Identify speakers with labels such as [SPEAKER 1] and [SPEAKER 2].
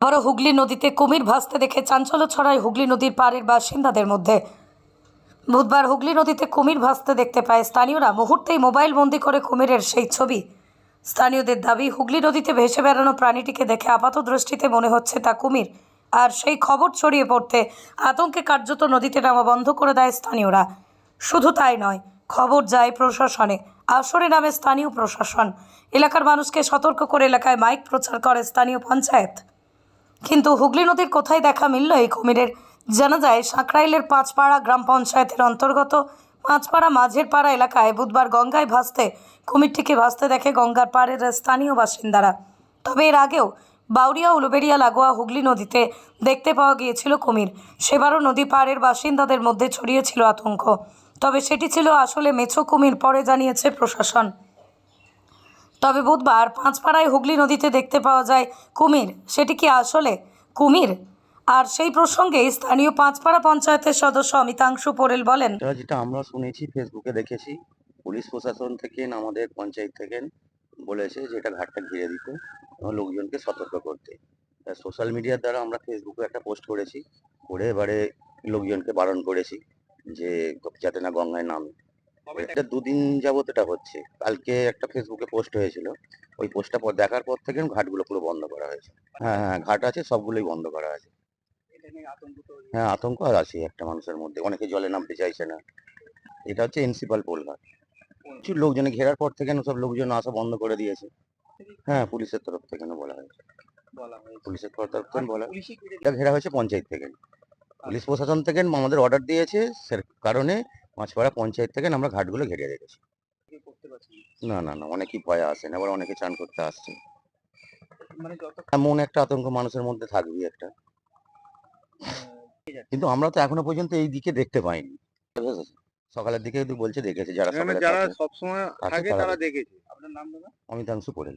[SPEAKER 1] আবারও হুগলি নদীতে কুমির ভাসতে দেখে চাঞ্চল্য ছড়ায় হুগলি নদীর পাড়ের বাসিন্দাদের মধ্যে। বুধবার হুগলি নদীতে কুমির ভাসতে দেখতে পায় স্থানীয়রা। মুহূর্তেই মোবাইল বন্দি করে কুমিরের সেই ছবি। স্থানীয়দের দাবি, হুগলি নদীতে ভেসে বেড়ানো প্রাণীটিকে দেখে আপাত দৃষ্টিতে মনে হচ্ছে তা কুমির। আর সেই খবর ছড়িয়ে পড়তে আতঙ্কে কার্যত নদীতে নামা বন্ধ করে দেয় স্থানীয়রা। শুধু তাই নয়, খবর যায় প্রশাসনে। আসরে নামে স্থানীয় প্রশাসন। এলাকার মানুষকে সতর্ক করে এলাকায় মাইক প্রচার করে স্থানীয় পঞ্চায়েত। কিন্তু হুগলি নদীর কোথায় দেখা মিলল এই কুমিরের? জানা যায় সাঁকরাইলের পাঁচপাড়া গ্রাম পঞ্চায়েতের অন্তর্গত পাঁচপাড়া মাঝের পাড়া এলাকায় বুধবার গঙ্গায় ভাসতে কুমিরটিকে ভাসতে দেখে গঙ্গার পাড়ের স্থানীয় বাসিন্দারা। তবে এর আগেও বাউরিয়া, উলুবেড়িয়া, লাগোয়া, হুগলি নদীতে দেখতে পাওয়া গিয়েছিল কুমির। সেবারও নদী পাড়ের বাসিন্দাদের মধ্যে ছড়িয়েছিল আতঙ্ক। তবে সেটি ছিল আসলে মেছো কুমির, পরে জানিয়েছে প্রশাসন। তবে বুধবার পাঁচপাড়ায় হুগলি নদীতে দেখতে পাওয়া যায় কুমির। সেটি কি আসলে কুমির? আর সেই প্রসঙ্গে স্থানীয় পাঁচপাড়া পঞ্চায়েতের সদস্য অমিতাংশু পোরেল বলেন
[SPEAKER 2] যেটা আমরা শুনেছি, ফেসবুকে দেখেছি। পুলিশ প্রশাসন থেকে আমাদের পঞ্চায়েত থেকে বলেছে যে এটা ঘাটটা ঘিরে দিতে এবং লোকজনকে সতর্ক করতে। সোশ্যাল মিডিয়ার দ্বারা আমরা ফেসবুকে একটা পোস্ট করেছি, করে এবারে লোকজনকে বারণ করেছি যে যাতে না গঙ্গায় নামে। এটা দুদিন যাবত এটা হচ্ছে। কালকে একটা ফেসবুকে পোস্ট হয়েছিল। ওই পোস্টটা পর দেখার পর থেকে ঘাটগুলো পুরো বন্ধ করা হয়েছে। হ্যাঁ হ্যাঁ ঘাট আছে সবগুলোই বন্ধ করা আছে। হ্যাঁ আতঙ্ক আর আছে একটা মানুষের মধ্যে। অনেকে জলে নামতে চাইছে না। এটা হচ্ছে এনসিপাল পোল ঘাট। কিছু লোকজনে ঘেরার পর থেকে সব লোকজন আসা বন্ধ করে দিয়েছে। হ্যাঁ পুলিশের তরফ থেকে বলা হয়েছে। পুলিশের তরফ থেকে বলা এটা ঘেরা হয়েছে পঞ্চায়েত থেকে। পুলিশ প্রশাসন থেকে আমাদের অর্ডার দিয়েছে। সে কারণে মাছপাড়া পঞ্চায়েত থেকে আমরা ঘাটগুলো ঘিরে রেখেছি। না না না অনেকেই ভয়ে আসেন আবার অনেকে চান করতে আসছে।
[SPEAKER 3] মানে
[SPEAKER 2] হ্যাঁ, মনে একটা আতঙ্ক মানুষের মধ্যে থাকবেই একটা। কিন্তু আমরা তো এখনও পর্যন্ত এই দিকে দেখতে পাইনি। সকালের দিকে বলছে দেখেছে যারা থাকে,
[SPEAKER 3] সবসময় থাকে
[SPEAKER 2] তারা
[SPEAKER 3] তারা দেখেছে। আপনার নাম
[SPEAKER 2] অমিতাংশু পড়েল